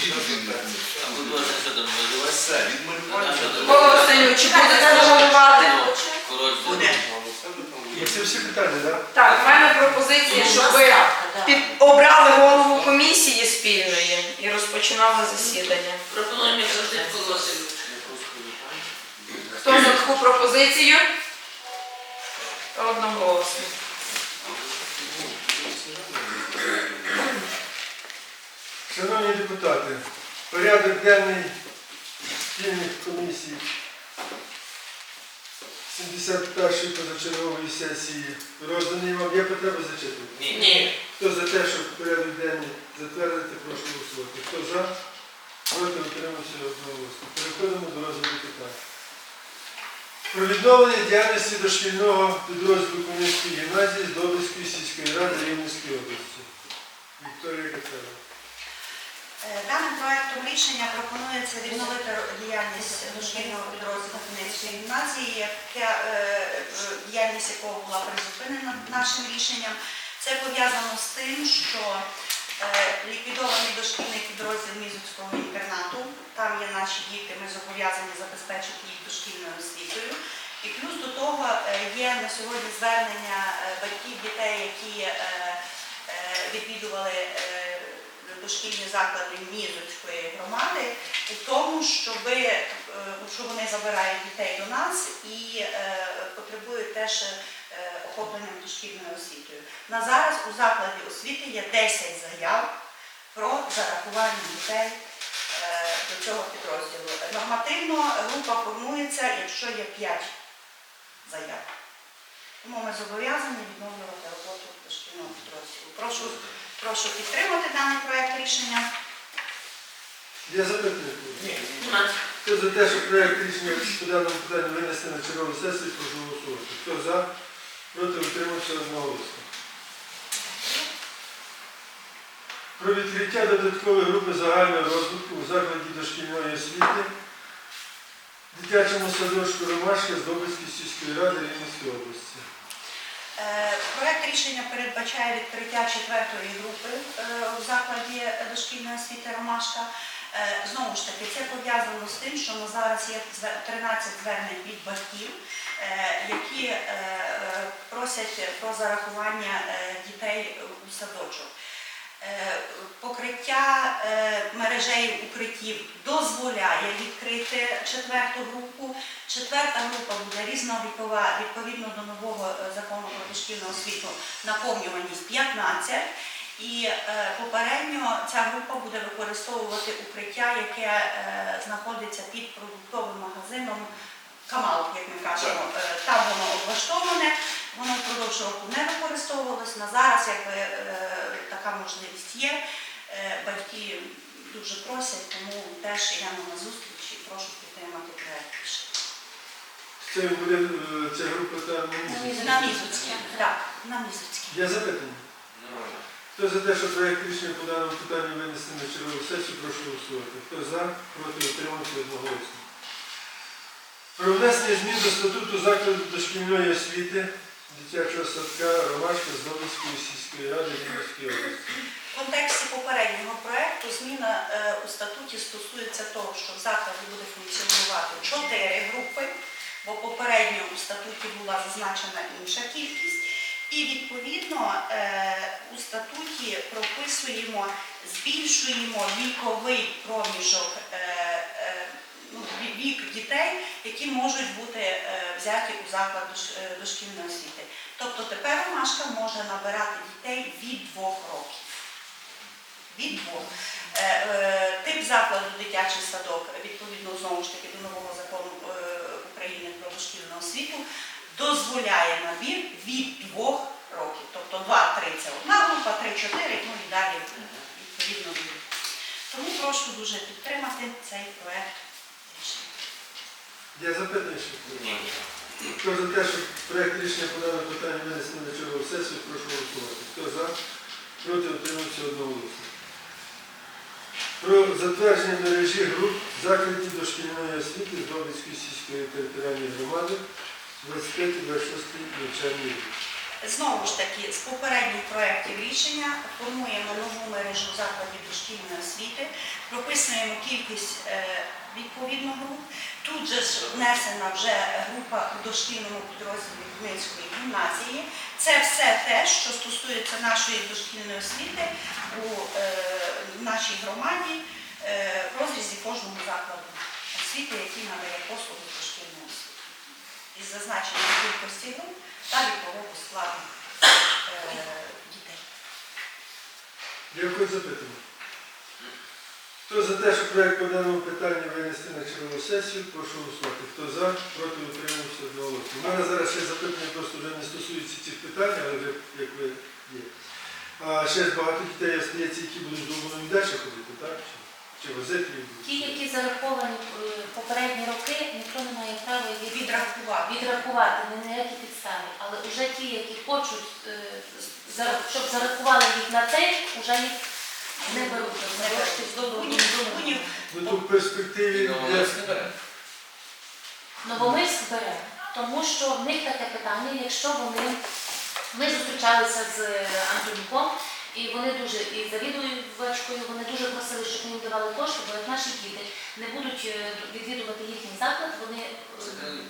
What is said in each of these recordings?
Чи будете питання, так? В мене пропозиція, щоб ви обрали голову комісії спільної і розпочинали засідання. Пропонуємо завжди Васильович. Хто за таку пропозицію? Одноголосно. Шановні депутати, порядок денний спільних комісій 71-ї позачергової сесії розданий вам. Є потреба зачитувати? Ні. Хто за те, щоб порядок денний затвердити, прошу голосувати. Хто за? Проти утримався одноголосно. Переходимо до розгляду питань. Про відновлення діяльності дошкільного підрозділу Комуністської гімназії з Добрської сільської ради Рівненської області. Вікторія Катерина. Е, Даним проектом рішення пропонується відновити діяльність дошкільного підрозділу Хмельницької гімназії, яка, е, діяльність якого була призупинена нашим рішенням. Це пов'язано з тим, що е, ліквідований дошкільний підрозділ Мізуцького інтернату, там є наші діти, ми зобов'язані забезпечити їх дошкільною освітою. І плюс до того е, є на сьогодні звернення батьків дітей, які відвідували дошкільні заклади Мізоцької громади у тому, щоб, е, що вони забирають дітей до нас і е, потребують теж е, охопленням дошкільною освітою. На зараз у закладі освіти є 10 заяв про зарахування дітей до цього підрозділу. Нормативно група формується, якщо є 5 заяв. Тому ми зобов'язані відновлювати роботу дошкільного підрозділу. Прошу, прошу підтримати даний проект рішення. Є запитання? Нема. Хто за те, щоб проект рішення по даному питанню винести на чергову сесію, прошу голосувати. Хто за? Проти утримався одноголосно. Про відкриття додаткової групи загального розвитку у закладі дошкільної освіти дитячому садочку Ромашка з Добрицької сільської ради Рівненської області. Е, Проект рішення передбачає відкриття четвертої групи е, у закладі дошкільної освіти Ромашка. Е, Знову ж таки, це пов'язано з тим, що зараз є 13 звернень від батьків, е, які е, е, просять про зарахування е, дітей у садочок. Е, Покриття е, мережею укриттів дозволяє відкрити четверту групу. Четверта група буде різновікова відповідно до нового е, закону про дошкільну освіту наповнюваність 15. І е, попередньо ця група буде використовувати укриття, яке е, знаходиться під продуктовим магазином Камал, як ми кажемо. Е, там воно облаштоване, воно впродовж року не використовувалось. На зараз якби, е, така можливість є. Е, батьки дуже просять, тому теж йдемо на зустріч і прошу підтримати рішення. Це буде е, ця група там на місяць. На Мізуцьке. Так, на Мізуцьке. Є запитання? Хто за те, щоб проект рішення по даному питанню винести на чергову сесію, прошу голосувати. Хто за, проти утримався одноголосно. Про внесення змін до статуту закладу дошкільної освіти дитячого садка Ромашка з Добрської сільської ради Рівненської області. В контексті попереднього проекту зміна е, у статуті стосується того, що в закладі буде функціонувати чотири групи, бо попередньо у статуті була зазначена інша кількість. І відповідно е, у статуті прописуємо, збільшуємо віковий проміжок е, вік дітей, які можуть бути е, взяті у заклад е, дошкільної освіти. Тобто тепер Ромашка може набирати дітей від двох років. Від двох. Е, Тип закладу дитячий садок, відповідно знову ж таки до нового закону України про дошкільну освіту, дозволяє набір від двох років. Тобто 2-3 це одна група, 3-4, ну і далі відповідно. Тому прошу дуже підтримати цей рішення. Є запитання ще? Хто за те, щоб проєкт рішення подано питання винести на чергову сесію, прошу голосувати. Хто за, проти отримався одноголосно. Про затвердження мережі груп закладів дошкільної освіти з Добрицької сільської територіальної громади 25-26 навчальний рік. Знову ж таки, з попередніх проєктів рішення формуємо нову мережу закладів дошкільної освіти, прописуємо кількість е, відповідно груп. Тут же внесена вже група у дошкільному підрозділі Хмельницької гімназії. Це все те, що стосується нашої дошкільної освіти у е, нашій громаді е, в розрізі кожного закладу освіти, який надає послуги дошкільної освіти. Із зазначенням кількості груп та вікового складу е, дітей. Дякую за запитання. Хто за те, що проект по даному питанню винести на чергову сесію, прошу голосувати. Хто за, проти утримався одноголосно. У мене зараз ще запитання просто вже не стосуються цих питань, але вже як ви є. А ще багато дітей остається, які будуть і далі ходити, так? Чи, їх? Ті, які зараховані е, попередні роки, ніхто не має права їх Відрахувати. відрахувати ні на які підстави. Але вже ті, які хочуть, е, зара- щоб зарахували їх на цей, вже їх не беруть. Не Трошки з доброго думку. Ну то в перспективі Ну, для... не бере. Новомиск бере, тому що в них таке питання, якщо вони, ми зустрічалися з Антонюком, і вони дуже, і завідувачкою, вони дуже просили, щоб їм давали кошти, бо як наші діти не будуть е, відвідувати їхній заклад, вони е,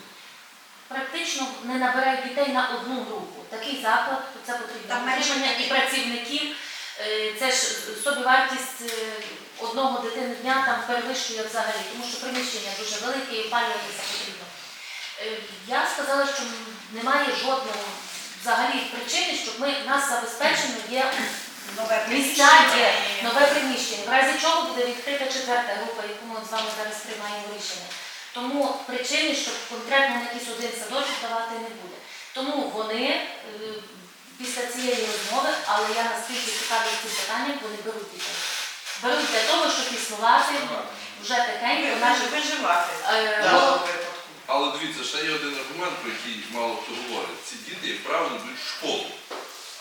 практично не набирають дітей на одну групу. Такий заклад, то це потрібно утримання і працівників. Е, Це ж собівартість одного дитини дня там перевищує взагалі, тому що приміщення дуже велике і опалюватися потрібно. Я сказала, що немає жодного взагалі причини, щоб ми нас забезпечено є Нове місця, є нове приміщення, в разі чого буде відкрита четверта група, яку ми з вами зараз приймаємо рішення. Тому причини, щоб конкретно на якийсь один садочок давати не буде. Тому вони е, після цієї розмови, але я наскільки цікавлюсь цим питанням, вони беруть дітей. Беруть для того, щоб існувати вже тихенько в Виживати. е. Але дивіться, ще є один аргумент, про який мало хто говорить. Ці діти, як правило, йдуть в школу.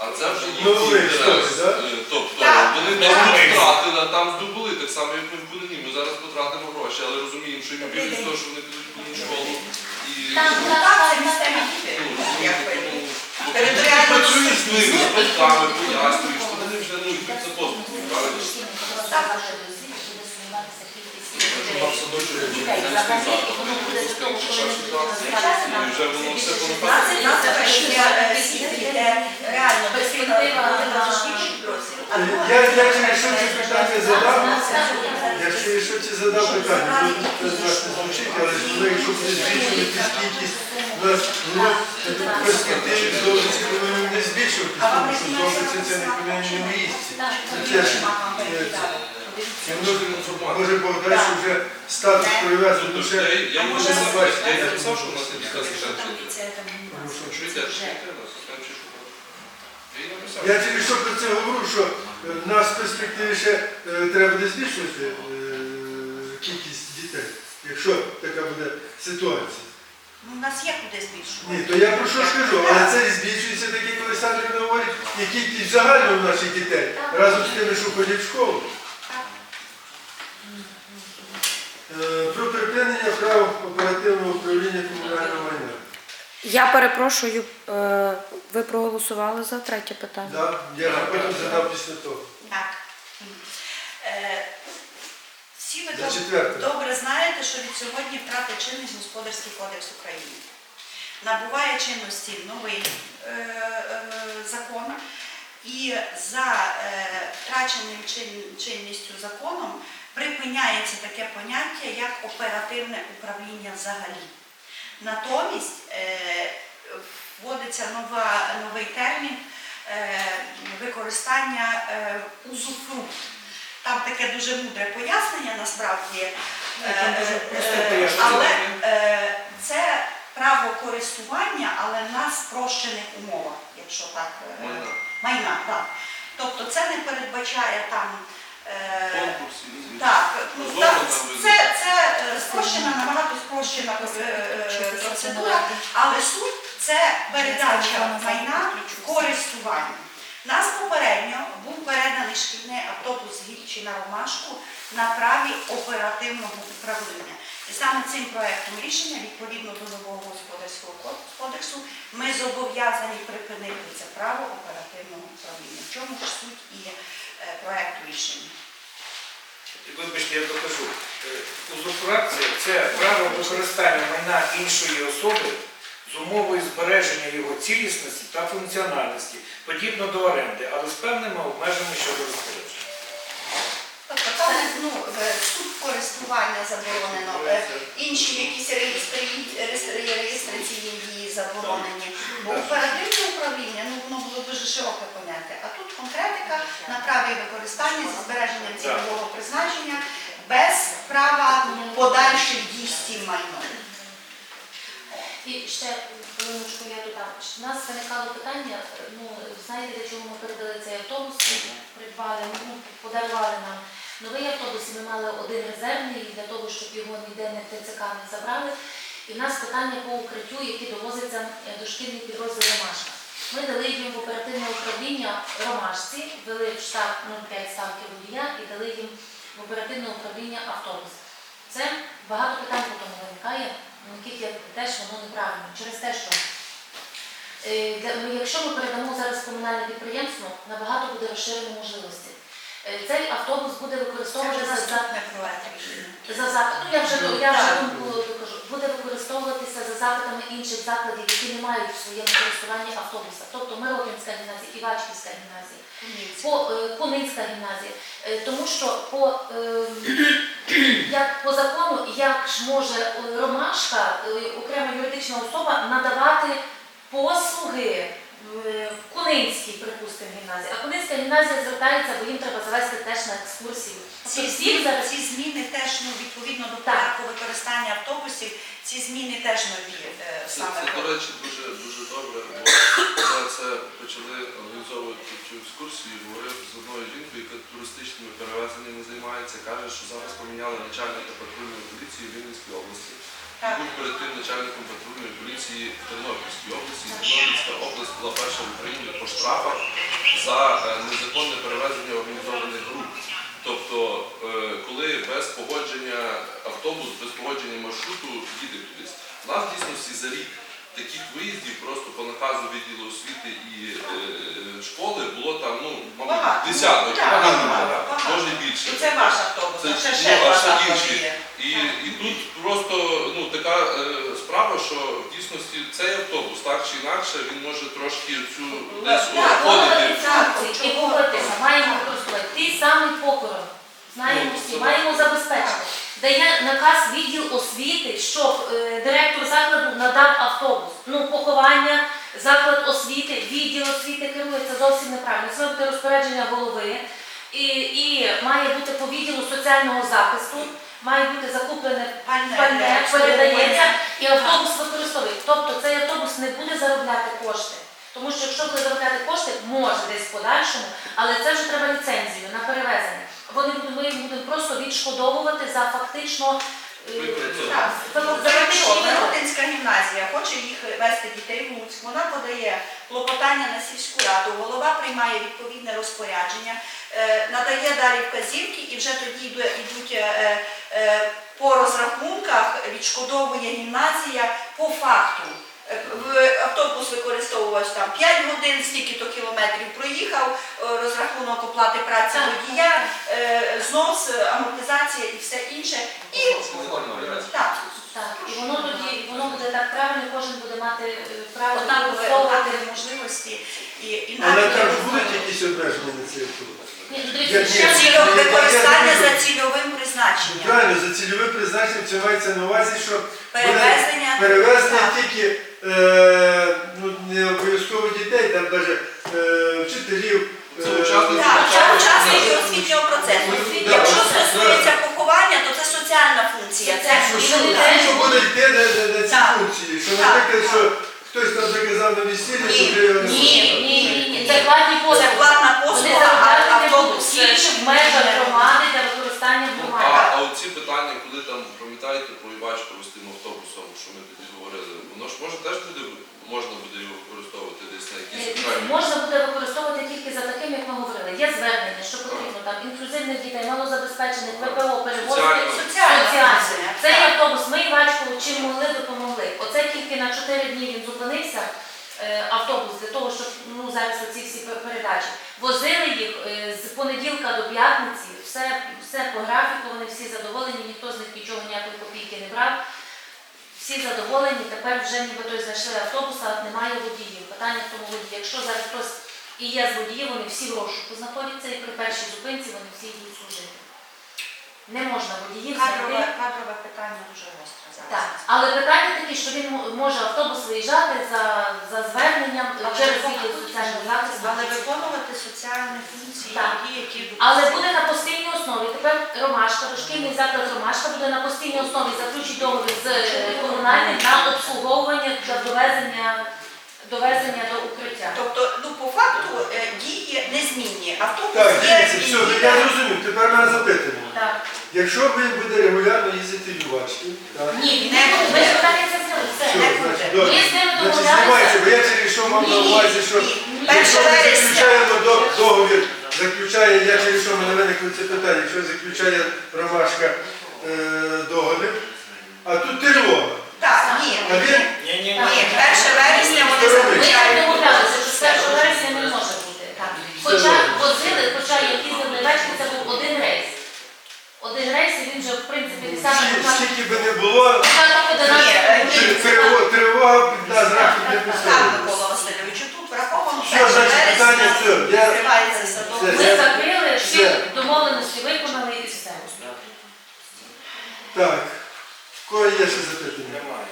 А це вже Ну, їхній ви інтерес. що, да? Е, Тобто Так, вони так. втратили, а там здобули, так само, як ми в Бунині. Ми зараз потратимо гроші, але розуміємо, що їм ймовірність того, що вони підуть в Бунині школу. І Там Ну, Так, це місцеві діти. ну, Як розумієте, ви? тому Територіально працюєш з ними, з батьками, пояснюєш, то вони вже ну, йдуть за послугами, правильно? Так. Дітей взагалі, воно буде до того, коли не буде І вже воно все Нас нас е, Е, Я, я через що це питання задав, я через що задав питання, ну, це звучить, але якщо буде збільшувати кількість у нас ну, перспективі довжиться не збільшуватись, тому що довжиться це не повинен місці. Це може Богдан, що вже статус прив'язаний до Тобто ще. я, я А можу може, бачити, я не написав, що у нас Якщо асистент там. Чуєте, чи школа. Я написав. Я через що про це говорю, що е, в нас в перспективі ще е, треба буде збільшувати е, кількість дітей, якщо така буде ситуація. Ну, у нас є куди збільшувати. Ні, то я про що ж кажу, але це збільшується таке, як Олександр говорить, і кількість загально в наших дітей разом з тими, що ходять в школу. Про припинення прав оперативного управління комунального майна. Я перепрошую, е, ви проголосували за третє питання? Да? Я потім задав після того. Так. Е, Всі ви За доб- четверте. добре знаєте, що від сьогодні втратить чинність Господарський кодекс України. Набуває чинності новий е, е, закон, і за е, втраченим чин- чинністю законом припиняється таке поняття, як оперативне управління взагалі. Натомість е, вводиться нова, новий термін е, використання е, узуфрукт. Там таке дуже мудре пояснення насправді, е, е, але е, це право користування, але на спрощених умовах, якщо так е, Майна. майна, так. Тобто це не передбачає там. Е, так, ну, так, там видно. це, це е, спрощена, набагато спрощена е, процедура, але суть це передача майна в користування. Нас попередньо був переданий шкільний автобус з на Ромашку на праві оперативного управління. І саме цим проектом рішення, відповідно до нового господарського кодексу, ми зобов'язані припинити це право оперативного управління. В чому ж суть і е, проекту рішення? Вибачте, я докажу. Е, Узурпація це право використання майна іншої особи з умовою збереження його цілісності та функціональності, подібно до оренди, але з певними обмеженнями щодо розпорядження. Тобто там ну, е, суд користування заборонено, е, інші якісь реєстраційні дії заборонені. Бо оперативне управління ну, воно було дуже широке поняття. А тут конкретика на праві використання зі збереженням цільового призначення без права подальших дій з цим майном. І ще хвилиночку я додам. У нас виникало питання, ну знаєте, для чого ми передали цей автобус, придбали, ну, подарували нам новий автобус, і ми мали один резервний для того, щоб його ніде не в ТЦК не забрали. І в нас питання по укриттю, які довозяться е, дошкільний підрозділ Ромашка. Ми дали їм в оперативне управління Ромашці, ввели в штаб 0,5 ставки водія і дали їм в оперативне управління автобус. Це багато питань по тому виникає, яких я теж воно неправильно. Через те, що е, ну, якщо ми передамо зараз комунальне підприємство, набагато буде розширено можливості. Е, Цей автобус буде використовувати за за запит. Ну я вже я вже Так. вам було докажу. Буде використовуватися за запитами інших закладів, які не мають в своєму користуванні автобуса. Тобто Миропінська гімназія, Івачківська гімназія, е, Кунинська гімназія. Е, Тому що по е, як по закону, як ж може е, Ромашка, окрема юридична особа, надавати послуги в Кунинській, припустимо, гімназії. А Кунинська гімназія звертається, бо їм треба завести теж на екскурсію. Ці Тобто всіх зміни, зараз ці зміни теж ну, відповідно до порядку використання автобусів, ці зміни теж нові е, Це, саме. це, до речі, дуже, дуже добре, бо коли це почали організовувати цю екскурсію, говорив з одною жінкою, яка туристичними перевезеннями займається, каже, що зараз поміняли начальника патрульної поліції в Вінницькій області. Так. був перед тим начальником патрульної поліції в Тернопільській області. І Тернопільська область була перша в Україні по штрафах за е, незаконне перевезення організованих груп. Тобто, е, коли без погодження автобус, без погодження маршруту їде кудись. У нас дійсно всі за рік таких виїздів просто по наказу відділу освіти і е, школи було там, ну, мабуть, Багато. десяток, Так, багато, багато, багато. може більше. І це ваш автобус, Це- а ще ну, ще а два ще заклади інші. є. І, і тут просто ну, така е, справа, що в дійсності цей автобус так чи інакше він може трошки цю десь Так, обходити. функції і погодитися, маємо використовувати ті самий покором. Знаємо Ну, всі, це- маємо забезпечити. Дає наказ відділ освіти, е, закладу автобус. Ну, поховання, заклад освіти, відділ освіти керує, це зовсім неправильно. Це має бути розпорядження голови і, і має бути по відділу соціального захисту, має бути закуплене Пальне, передається і автобус використовує. Тобто цей автобус не буде заробляти кошти. Тому що якщо буде заробляти кошти, може десь в подальшому, але це вже треба ліцензію на перевезення. Вони будуть, ми їх будемо просто відшкодовувати за фактично Миротинська гімназія хоче їх вести дітей в Луцьк, вона подає клопотання на сільську раду, голова приймає відповідне розпорядження, е, надає далі вказівки і вже тоді йдуть е, е, по розрахунках, відшкодовує гімназія по факту. В- Автобус використовувався там 5 годин, стільки-то кілометрів проїхав, е, розрахунок оплати праці водія, е, знос, амортизація і все інше. І так, Так, і воно тоді воно буде так правильно, кожен буде мати е, право використовувати. можливості і, і Але там ж будуть якісь обмеження на цей автобус? Ну, цільове використання за цільовим призначенням. Правильно, за цільовим призначенням це мається на увазі, що Перевезення. перевезення тільки е, ну, не обов'язково дітей, там навіть е, вчителів. Це е, учасники це процесу. освітнього процесу. Якщо так. стосується поховання, то це соціальна функція. Це Соціальна. Ну, І що, буде йти на, ці функції, що наприклад, що хтось там заказав на весіллі, Ні, що його не ні, ні, ні, ні, це платні платна Вони послуга, а заробляти не будуть автобус тільки в межах громади для використання в А, громаді. а оці питання, коли там, пам'ятаєте, про Івачкову з тим автобусом, що ми тоді говорили, воно ж може теж буде, можна буде його використовувати десь це якісь Е, окремі? Можна буде використовувати тільки за таким, як ми говорили. Є звернення, що потрібно там інклюзивних дітей, малозабезпечених, ВПО, перевозити. Соціально. Соціальне Соціальне. Цей автобус ми Івачкову чим могли, допомогли. Оце тільки на 4 дні він зупинився, е, автобус, для того, щоб ну, зараз оці всі передачі. Возили їх е, з понеділка до п'ятниці, все, все по графіку, вони всі задоволені, ніхто з них нічого ніякої копійки не брав. Всі задоволені, тепер вже нібито й знайшли автобуса, а немає водіїв. Питання в тому водії. Якщо зараз хтось і є з водіїв, вони всі в розшуку знаходяться і при першій зупинці вони всі йдуть служити. Не можна водіїв Кадрове, кадрове питання дуже гостре. Так, але питання такі, що він може автобус виїжджати за, за зверненням через відділ соціального захисту. Але виконувати соціальні функції, Так. які Але буде на постійній основі. Тепер Ромашка, дошкільний заклад Ромашка буде на постійній основі заключити договір з е, комунальним на обслуговування та довезення, довезення до укриття. Тобто, ну по факту е, дії незмінні. Автобус Так, є, дивіться, все, я зрозумів, тепер мене запитання. Так. Якщо він буде регулярно їздити в Ювачки, так? Ні, не буде. Ми ж питання це зняли. Все. Все, не значить, буде. Ми з ними Значить, домовлялися. знімається, бо я через що мав на увазі, що якщо ми заключаємо до- договір, заключає, я через що мене виникло це питання, якщо заключає Ромашка е, договір, а тут тривога. Так, ні. А він Ні, ні, Ні, 1 вересня вони? Ми не заключають. домовлялися, що з 1 вересня не може бути. Так. Хоча возили, хоча як їздили вечір, це був один рейс. Один рейс, і він вже, в принципі, не саме скільки- скільки би не було, е, тривога, тривога нас графік не Так. Микола Васильовичу, тут враховано Що, 1 значить, питання все. Я- відкривається садок. Все. Ми закрили, всі Все. домовленості виконали і все. Так, в кого є ще запитання? Немає.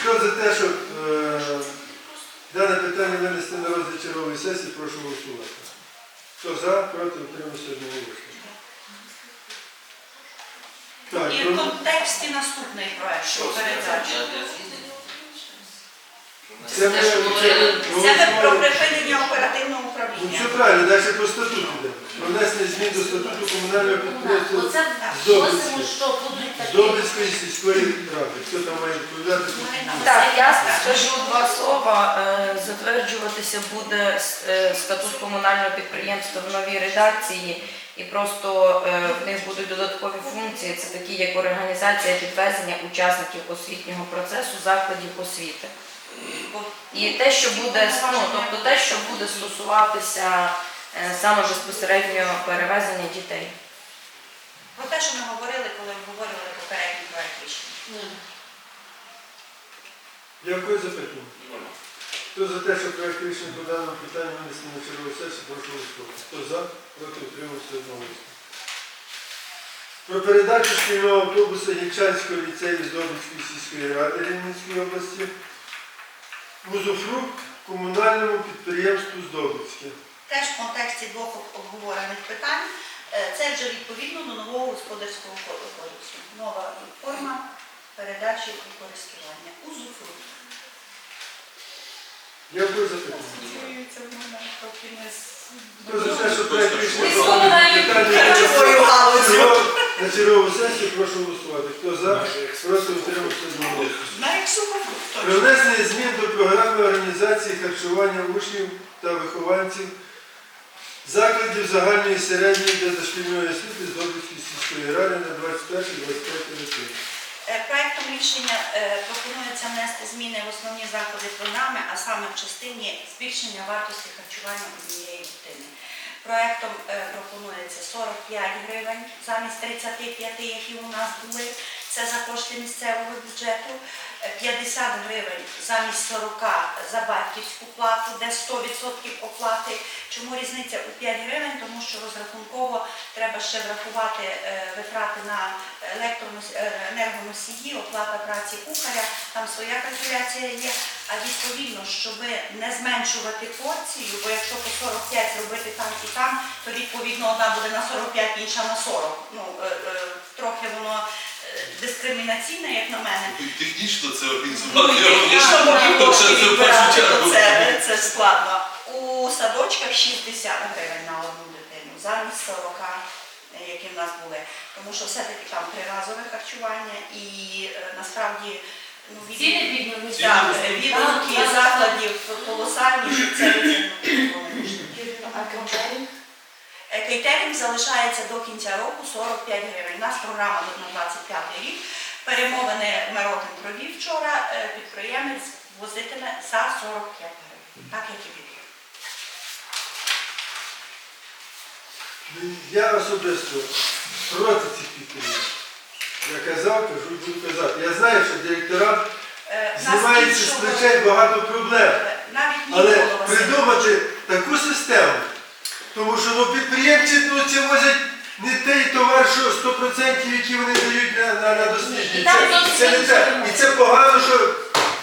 Хто за те, щоб е, дане питання винести на розгляд чергової сесії, прошу голосувати. Хто за, проти, утримався одноголосно. Так, І про- в контексті наступний проект, що зміни. це ми це ми Це ми про голосували. припинення оперативного Ну управління. все правильно, далі по статуту йде. Про внесення змін до статуту комунального підприємства Оце просимо, що будуть такі. Здобицької сільської ради. Хто там має відповідати? Так, я скажу два слова. Е, Затверджуватися буде е, статут комунального підприємства в новій редакції, і просто е, в них будуть додаткові функції. Це такі, як організація підвезення учасників освітнього процесу закладів освіти. І те, що буде ну, тобто те, що буде стосуватися е, саме безпосередньо перевезення дітей. Про те, що ми говорили, коли обговорювали попередній проект рішення. Дякую за питання. Хто за те, що проект рішення по даному питанню винесено на чергову сесію, прошу голосувати. Хто за, проти утримався одноголосно. Про передачу шкільного автобуса Гільчанського ліцею Здобицької сільської ради Рівненської області в узуфрукт комунальному підприємству Здобицьке. Теж в контексті двох обговорених питань. Е, Це вже відповідно до нового господарського кодексу. Нова форма передачі і користування. Узуфрукт. Дякую за на чергову сесію, прошу голосувати. Хто за, проти утримався сухофрукт Про внесення змін до програми організації харчування учнів та вихованців закладів загальної середньої та дошкільної освіти з Добрівської сільської ради на 21-25 роки. Е, Проектом рішення е, пропонується внести зміни в основні заходи програми, а саме в частині збільшення вартості харчування однієї дитини. Проектом е, пропонується 45 гривень замість 35, які у нас були. Це за кошти місцевого бюджету. Е, 50 гривень замість 40 за батьківську плату, де 100% оплати. Чому різниця у 5 гривень? Тому що розрахунково треба ще врахувати е, витрати на е, енергоносії, оплата праці кухаря, там своя калькуляція є. А відповідно, щоб не зменшувати порцію, бо якщо по 45 зробити там і там, то відповідно одна буде на 45, інша на 40. Ну, е, е, трохи воно е, дискримінаційне, як на мене. Технічно це Ну, організувати. технічно Це кошти відбирати, чергу. це, це складно. У садочках 60 гривень на одну дитину, замість 40, е, які в нас були. Тому що все-таки там триразове харчування і е, насправді Ну, від-. Так, відгуки закладів колосальні, що це Е, Кейтерінг залишається до кінця року 45 гривень. У нас програма на 25 рік. Перемовини Миротин провів вчора. Е, Підприємець возитиме за 45 гривень. Так як і від. Я особисто проти цих підприємств. Я казав, кажу буду казати. Я знаю, що директора Е, знімається з плечей багато проблем. Е, Навіть мій Але голова придумати таку систему, тому що ну, підприємці ну, це возять не той товар, що 100%, які вони дають на, на, на дослідження. Це, це не те. І це погано, що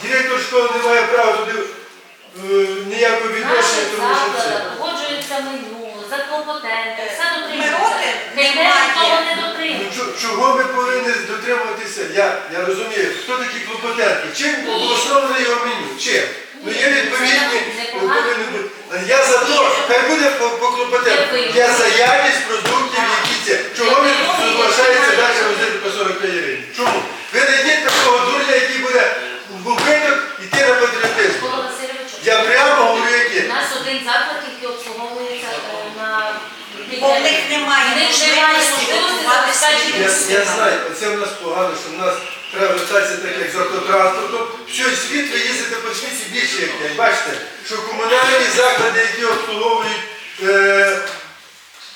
директор школи не має права туди е, ніякого відношення, тому що це. заклади погоджуються меню, за клопотенки, все дотримується. Мироти того не Ну, чо- чого ми повинні дотримуватися? Я, я розумію, хто такі клопотенки? Чим обосноване його меню? Чим? Ну є відповідні, Це ну, повинні бути. Я за те, хай буде по, по клопотенку. Я за якість продуктів, які це. Чого він залишається далі возити по 45 гривень? Чому? Ви знайдіть такого дурня, який буде в убиток йти на патріотизм. Я прямо говорю, у нас один заклад, який обслуговується е, на Бо в них немає В них немає можливості можливості готувати забезпечити Я, я знаю, це в нас погано, що в нас треба вертатися так, як з автотранспортом. Всього світ ви їздите по світі більше, як я. Бачите, що комунальні заклади, які обслуговують е,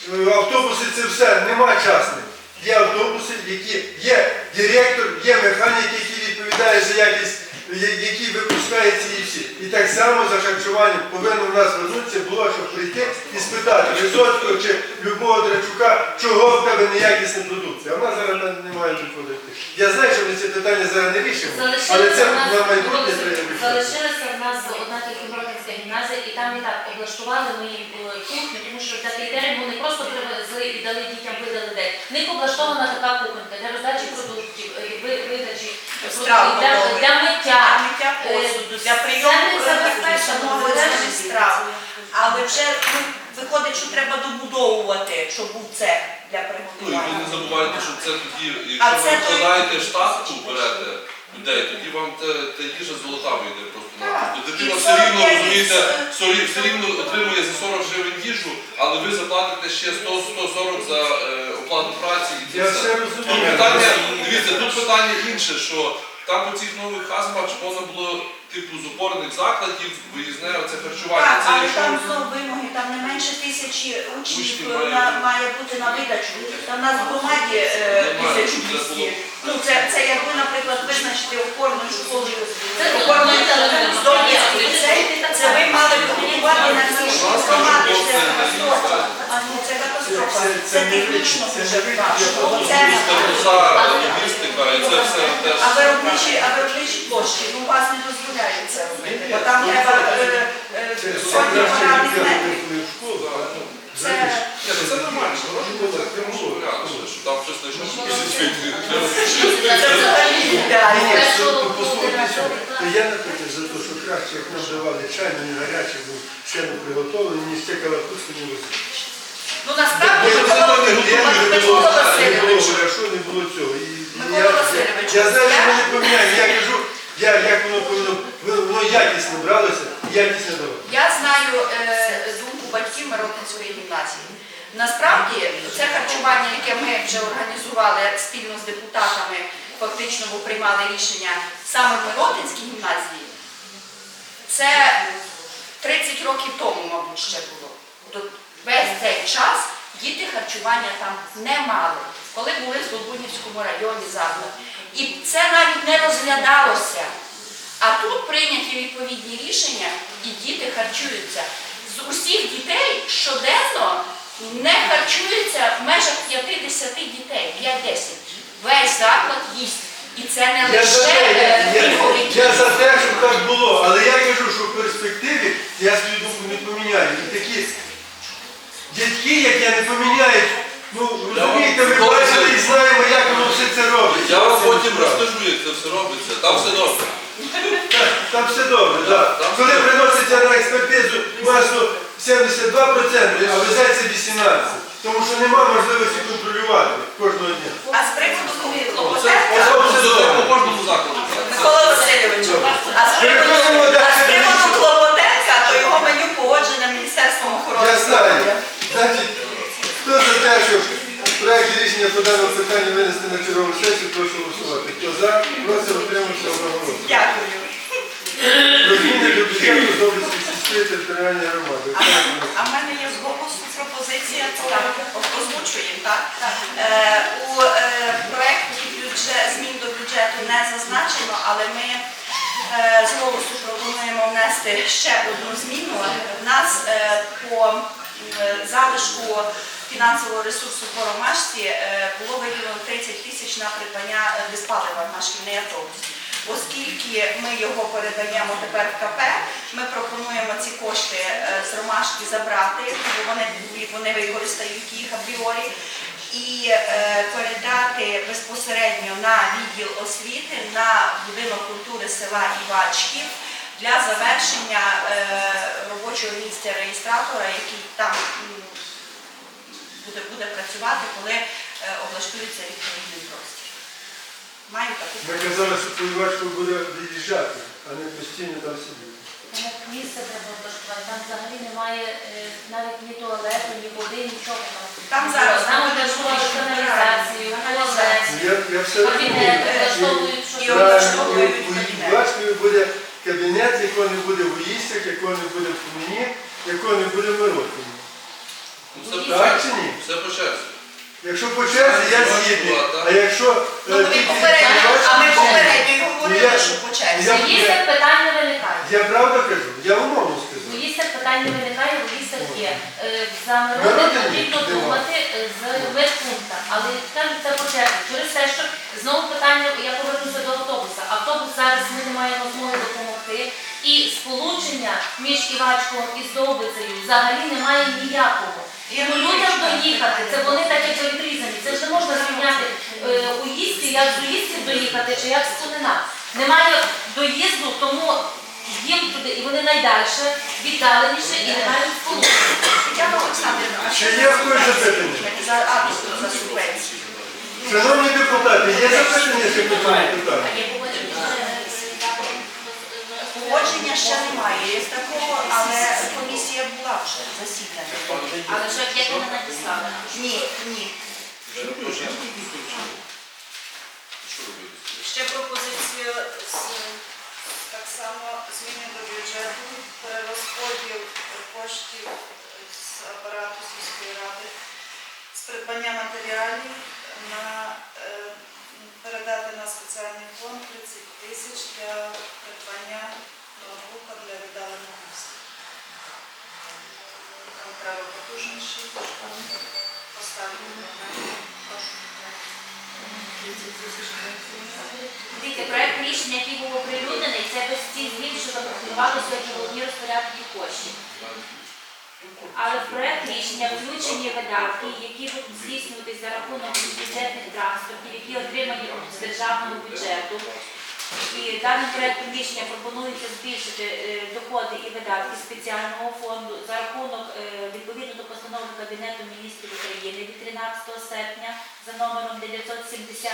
автобуси, це все, нема частних. Є автобуси, які є директор, є механік, який відповідає за якість, я- який випускає ці і всі. І так само за харчуванням повинно в нас вернутися було, щоб прийти і спитати Висоцького чи любого Драчука, чого в тебе неякісна продукція. А в нас зараз не- немає виходити. Я знаю, що ми це питання зараз не рішимо, але це на майбутнє треба рішити. залишилася в нас одна тільки Бродинська гімназія, і там і так облаштували ми е, кухню, тому що для кейтерингу не просто привезли і дали дітям видали день. В них облаштована така кухонька для роздачі продуктів, е, видачі продуктів, для, для миття. Для миття посуду, для прийому Це самовидержаних страв. Але вже ну, виходить, що треба добудовувати, щоб був цех для Ну і ви приготування. не забувайте, що це тоді, А якщо це ви той- вкладаєте штатку, берете людей, тоді вам те, те їжа золота вийде просто на Так. Дитина І все рівно розумієте, це- все рів- все рівно отримує за 40 гривень їжу, але ви заплатите ще 100-140 за е, оплату праці і це Я все. все Тут розумію. питання, дивіться, тут питання інше, що там по цих нових хазмах можна було типу з опорних закладів виїзне оце харчування. Так, Це але якщо там знову вимоги, там не менше тисячі учнів е, має на- бути. має бути на видачу. Там у нас в громаді е, Немає, тисячу це двісті. Ну це, це як ви, наприклад, визначите опорною школою, Це опорною зрозуміло, з Донецької ліцей, це ви мали б на всі громади, це катастрофа. А, ну, Це катастрофа. Це- Це це не технічно це дуже не важко. я Це- Вся логістика і це все теж. А виробничі, а виробничі площі, ну вас не дозволяють це робити, бо там треба сотні краще метрів. ну, Це Ні, ну нормально, там щось. Ні, класу. то я наприклад за те, що краще, як нам давали чайно, не гаряче, бо все не приготовлено, ніж те калапусти не возили. Ну насправді було, не Микола Васильович. не було цього. Микола я- Васильович, Я знаю, що ми не поміняємо. Я кажу, як воно повинно, воно якісно бралося, якісно давало. Я знаю е, думку батьків Миротинської гімназії. Насправді це харчування, яке ми вже організували спільно з депутатами, фактично бо приймали рішення саме в Миротинській гімназії, це 30 років тому, мабуть, ще було. Весь цей час діти харчування там не мали, коли були в Долбунівському районі заклад. І це навіть не розглядалося. А тут прийняті відповідні рішення, і діти харчуються. З усіх дітей щоденно не харчуються в межах 50 дітей, 5-10. Весь заклад їсть. І це не Я за лише те, е, я, я, я за те, щоб так було, але я кажу, що в перспективі я свою думку не поміняю. І такі дядьки, які не поміняють, ну розумієте, ми бачили і знаємо, як воно все це робить. Я вам потім розкажу, як це все робиться. Там все добре. Там все добре, так. Коли приноситься на експертизу масло 72%, а везеться 18%. Тому що нема можливості контролювати кожного дня. А з приводу клопотенка, Микола Васильович, а з приводу клопотенка, то його меню погоджене Міністерством охорони. Я знаю. Значить, хто за те, що проєкт рішення по питання винести на чергову сесію, прошу голосувати. Хто за, проти отримався одного Дякую. Розміни до бюджету з області сільської територіальної громади. А, в мене є з голосу пропозиція, так, озвучуємо, так? Е, у е, проєкті бюджет, змін до бюджету не зазначено, але ми е, з голосу пропонуємо внести ще одну зміну. В нас е, по залишку фінансового ресурсу по ромашці е, було виділено 30 тисяч на придбання е, диспалива на шкільний автобус. Оскільки ми його передаємо тепер в КП, ми пропонуємо ці кошти е, з ромашки забрати, бо вони, вони використають їх апріорі, і е, передати безпосередньо на відділ освіти на будинок культури села Івачків для завершення е, реєстратора, який там буде, буде працювати, коли е, облаштується відповідний простір. Маю таку Ми казали, що полівачку буде від'їжджати, а не постійно там сидіти. Тому місце треба облаштувати. Там взагалі немає е, навіть ні туалету, ні води, нічого там. Там зараз Там буде зовсім каналізацію, туалет, Ну, Я, я все кабінет, облаштовують, і що облаштовують кабінет. Буде кабінет, якого не буде в Уїстях, якого не буде в Куміні, якого не буде в Миротині. Ну, Все Так по чи ні? Все по черзі. Якщо по черзі, я згідний. А якщо е, Ну, ми тільки попередньо, а ми попередньо й говорили, я- що по черзі. я- Їсти питань не виникає. Я правда кажу, я умовно сказав. Їсти питань не виникає, у лісах є. Е, За Народи народи потрібно думати е, з медпункта, але там це по черзі. Через те, що знову питання, я повернуся до автобуса. Автобус зараз ми не маємо змоги допомогти. І сполучення між Івачком і Здобицею взагалі немає ніякого. Ну, людям доїхати, це вони так як відрізані. Це ж не можна зрівняти е, у їсті, як з Уїстів доїхати, чи як з Кунина. Немає доїзду, тому їм туди, і вони найдальше, віддаленіше і не мають сполучення. Тетяна Олександрівна, а Чи є в когось запитання? За, субвенцію. Шановні депутати, є запитання ще питанню? Погодження ще немає, є такого, але комісія була вже засідана. Але що як вони надіслали? Ні, ні. Ще пропозиція з так само зміни до бюджету, перерозподіл коштів з апарату сільської ради з придбання матеріалів на е, передати на спеціальний фонд 30 тисяч для придбання ноутбука для віддалених міст. Там треба потужніший, поставити. Дивіться, проект рішення, який був оприлюднений, це без цих змін, що запропонували сьогодні головні розпорядки коштів. Але в проект рішення включені видатки, які будуть здійснюватись за рахунок бюджетних транспортів, які отримані з державного бюджету. І даним проектом рішення пропонується збільшити е, доходи і видатки спеціального фонду за рахунок е, відповідно до постанови Кабінету міністрів України від 13 серпня за номером 970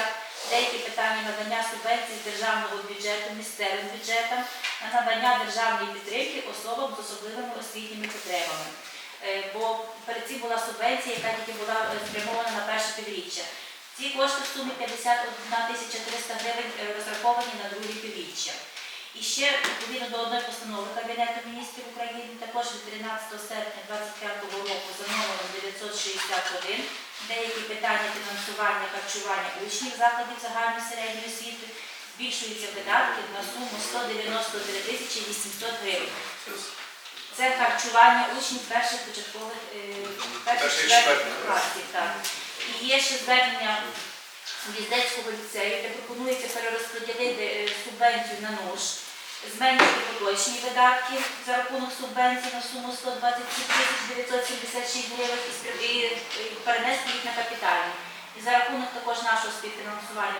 деякі питання надання субвенцій з державного бюджету місцевим бюджетам на надання державної підтримки особам з особливими освітніми потребами. Е, Бо перед цим була субвенція, яка тільки була спрямована на перше півріччя. Ці кошти в сумі 51 300 гривень е, розраховані на друге півріччя. І ще відповідно до одної постанови Кабінету міністрів України, також від 13 серпня 2025 року за номером 961 деякі питання фінансування харчування учнів закладів загальної середньої освіти збільшуються видатки на суму 193 тисячі 800 гривень. Це харчування учнів перших початкових е, перших класів. Є ще звернення Віздецького ліцею, де пропонується перерозподілити е, субвенцію на нож, зменшити поточні видатки за рахунок субвенції на суму 127 976 гривень і перенести їх на капітальні. І за рахунок також нашого співфінансування